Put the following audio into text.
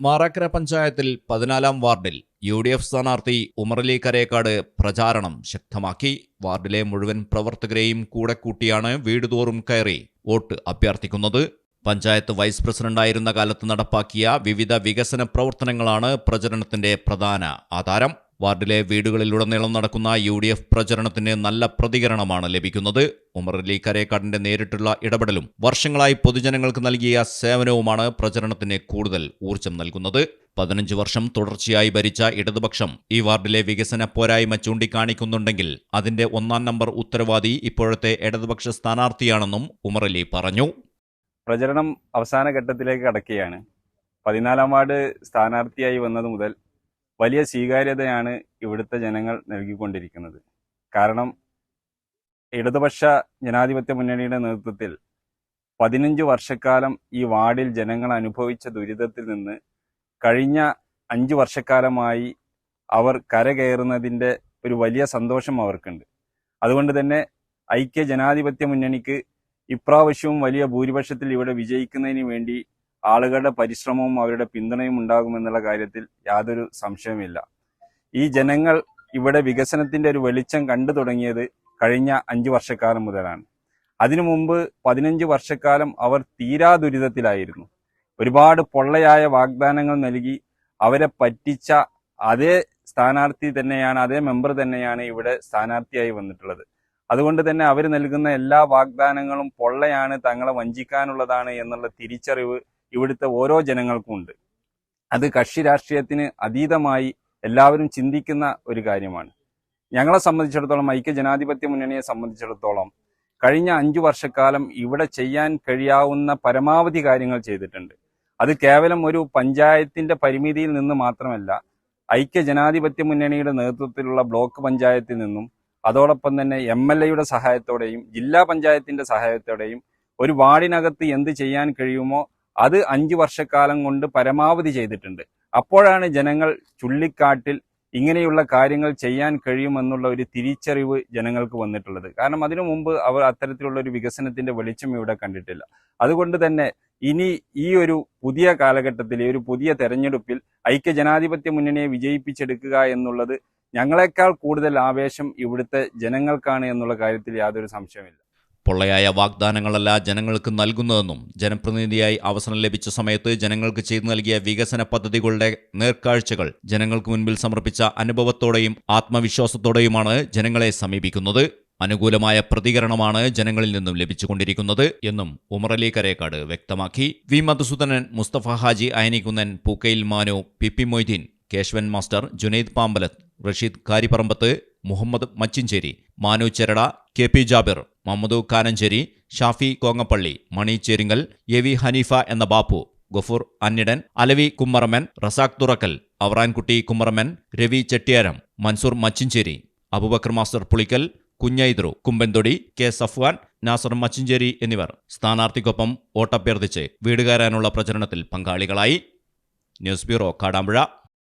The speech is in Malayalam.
മാറാക്കര പഞ്ചായത്തിൽ പതിനാലാം വാർഡിൽ യു ഡി എഫ് സ്ഥാനാർത്ഥി ഉമർലി കരേക്കാട് പ്രചാരണം ശക്തമാക്കി. വാർഡിലെ മുഴുവൻ പ്രവർത്തകരെയും കൂടെ കൂട്ടിയാണ് വീടുതോറും കയറി വോട്ട് അഭ്യർത്ഥിക്കുന്നത്. പഞ്ചായത്ത് വൈസ് പ്രസിഡന്റായിരുന്ന കാലത്ത് നടപ്പാക്കിയ വിവിധ വികസന പ്രവർത്തനങ്ങളാണ് പ്രചരണത്തിന്റെ പ്രധാന ആധാരം. വാർഡിലെ വീടുകളിലുടനീളം നടക്കുന്ന യു ഡി എഫ് പ്രചരണത്തിന് നല്ല പ്രതികരണമാണ് ലഭിക്കുന്നത്. ഉമർ അലി കരേക്കാടിന്റെ നേരിട്ടുള്ള ഇടപെടലും വർഷങ്ങളായി പൊതുജനങ്ങൾക്ക് നൽകിയ സേവനവുമാണ് പ്രചരണത്തിന് കൂടുതൽ ഊർജം നൽകുന്നത്. പതിനഞ്ച് വർഷം തുടർച്ചയായി ഭരിച്ച ഇടതുപക്ഷം ഈ വാർഡിലെ വികസന പോരായ്മ ചൂണ്ടിക്കാണിക്കുന്നുണ്ടെങ്കിൽ അതിന്റെ ഒന്നാം നമ്പർ ഉത്തരവാദി ഇപ്പോഴത്തെ ഇടതുപക്ഷ സ്ഥാനാർത്ഥിയാണെന്നും ഉമർ അലി പറഞ്ഞു. പ്രചരണം അവസാന ഘട്ടത്തിലേക്ക് കടക്കുകയാണ്. പതിനാലാം വാർഡ് സ്ഥാനാർത്ഥിയായി വന്നത് മുതൽ വലിയ സ്വീകാര്യതയാണ് ഇവിടുത്തെ ജനങ്ങൾ നൽകിക്കൊണ്ടിരിക്കുന്നത്. കാരണം ഇടതുപക്ഷ ജനാധിപത്യ മുന്നണിയുടെ നേതൃത്വത്തിൽ പതിനഞ്ച് വർഷക്കാലം ഈ വാർഡിൽ ജനങ്ങൾ അനുഭവിച്ച ദുരിതത്തിൽ നിന്ന് കഴിഞ്ഞ അഞ്ച് വർഷക്കാലമായി അവർ കരകയറുന്നതിന്റെ ഒരു വലിയ സന്തോഷം അവർക്കുണ്ട്. അതുകൊണ്ട് തന്നെ ഐക്യ ജനാധിപത്യ മുന്നണിക്ക് ഇപ്രാവശ്യവും വലിയ ഭൂരിപക്ഷത്തിൽ ഇവിടെ വിജയിക്കുന്നതിന് വേണ്ടി ആളുകളുടെ പരിശ്രമവും അവരുടെ പിന്തുണയും ഉണ്ടാകുമെന്നുള്ള കാര്യത്തിൽ യാതൊരു സംശയവുമില്ല. ഈ ജനങ്ങൾ ഇവിടെ വികസനത്തിന്റെ ഒരു വെളിച്ചം കണ്ടു തുടങ്ങിയത് കഴിഞ്ഞ അഞ്ചു വർഷക്കാലം മുതലാണ്. അതിനു മുമ്പ് പതിനഞ്ച് വർഷക്കാലം അവർ തീരാ ദുരിതത്തിലായിരുന്നു. ഒരുപാട് പൊള്ളയായ വാഗ്ദാനങ്ങൾ നൽകി അവരെ പറ്റിച്ച അതേ സ്ഥാനാർത്ഥി തന്നെയാണ് അതേ മെമ്പർ തന്നെയാണ് ഇവിടെ സ്ഥാനാർത്ഥിയായി വന്നിട്ടുള്ളത്. അതുകൊണ്ട് തന്നെ അവർ നൽകുന്ന എല്ലാ വാഗ്ദാനങ്ങളും പൊള്ളയാണ് തങ്ങളെ വഞ്ചിക്കാനുള്ളതാണ് എന്നുള്ള തിരിച്ചറിവ് ഇവിടുത്തെ ഓരോ ജനങ്ങൾക്കും ഉണ്ട്. അത് കക്ഷി രാഷ്ട്രീയത്തിന് അതീതമായി എല്ലാവരും ചിന്തിക്കുന്ന ഒരു കാര്യമാണ്. ഞങ്ങളെ സംബന്ധിച്ചിടത്തോളം ഐക്യ ജനാധിപത്യ മുന്നണിയെ സംബന്ധിച്ചിടത്തോളം കഴിഞ്ഞ അഞ്ചു വർഷക്കാലം ഇവിടെ ചെയ്യാൻ കഴിയാവുന്ന പരമാവധി കാര്യങ്ങൾ ചെയ്തിട്ടുണ്ട്. അത് കേവലം ഒരു പഞ്ചായത്തിന്റെ പരിമിതിയിൽ നിന്ന് മാത്രമല്ല ഐക്യ ജനാധിപത്യ മുന്നണിയുടെ നേതൃത്വത്തിലുള്ള ബ്ലോക്ക് പഞ്ചായത്തിൽ നിന്നും അതോടൊപ്പം തന്നെ എം എൽ എയുടെ സഹായത്തോടെയും ജില്ലാ പഞ്ചായത്തിന്റെ സഹായത്തോടെയും ഒരു വാർഡിനകത്ത് എന്ത് ചെയ്യാൻ കഴിയുമോ അത് അഞ്ചു വർഷക്കാലം കൊണ്ട് പരമാവധി ചെയ്തിട്ടുണ്ട്. അപ്പോഴാണ് ജനങ്ങൾ ചുള്ളിക്കാട്ടിൽ ഇങ്ങനെയുള്ള കാര്യങ്ങൾ ചെയ്യാൻ കഴിയുമെന്നുള്ള ഒരു തിരിച്ചറിവ് ജനങ്ങൾക്ക് വന്നിട്ടുള്ളത്. കാരണം അതിനു മുമ്പ് അവർ അത്തരത്തിലുള്ള ഒരു വികസനത്തിന്റെ വെളിച്ചം ഇവിടെ കണ്ടിട്ടില്ല. അതുകൊണ്ട് തന്നെ ഇനി ഈ ഒരു പുതിയ കാലഘട്ടത്തിൽ ഒരു പുതിയ തെരഞ്ഞെടുപ്പിൽ ഐക്യ ജനാധിപത്യ മുന്നണിയെ വിജയിപ്പിച്ചെടുക്കുക എന്നുള്ളത് ഞങ്ങളെക്കാൾ കൂടുതൽ ആവേശം ഇവിടുത്തെ ജനങ്ങൾക്കാണ് എന്നുള്ള കാര്യത്തിൽ യാതൊരു സംശയമില്ല പൊള്ളയായ വാഗ്ദാനങ്ങളല്ല ജനങ്ങൾക്ക് നൽകുന്നതെന്നും ജനപ്രതിനിധിയായി അവസരം ലഭിച്ച സമയത്ത് ജനങ്ങൾക്ക് ചെയ്തു നൽകിയ വികസന പദ്ധതികളുടെ നേർക്കാഴ്ചകൾ ജനങ്ങൾക്ക് മുൻപിൽ സമർപ്പിച്ച അനുഭവത്തോടെയും ആത്മവിശ്വാസത്തോടെയുമാണ് ജനങ്ങളെ സമീപിക്കുന്നത്. അനുകൂലമായ പ്രതികരണമാണ് ജനങ്ങളിൽ നിന്നും ലഭിച്ചുകൊണ്ടിരിക്കുന്നത് എന്നും ഉമറലി കരേക്കാട് വ്യക്തമാക്കി. V Madhusoodanan Musthafa Haji Ayanikkunnan Pookkayil Manu P P Moideen Kesavan master Junaid Pambalath Rasheed Karipparambath Muhammed Machincheri Manu Cherada K P Jabir Mammadu Kanancheri Shafi Kongappalli Mani Cheringal A V Haneefa എന്ന ബാപ്പു ഗഫൂർ അന്നിടൻ അലവി കുമ്മറമൻ റസാഖ് തുറക്കൽ അവറാൻകുട്ടി കുമ്മറമൻ രവി ചെട്ടിയാരം മൻസൂർ മച്ചിഞ്ചേരി അബുബക്കർ മാസ്റ്റർ പുളിക്കൽ കുഞ്ഞൈദ്രു കുമ്പൻതൊടി കെ സഫ്വാൻ നാസർ മച്ചിഞ്ചേരി എന്നിവർ സ്ഥാനാർത്ഥിക്കൊപ്പം വോട്ടഭ്യർത്ഥിച്ച് വീടുകയറാനുള്ള പ്രചരണത്തിൽ പങ്കാളികളായി. News bureau Kadampuzha.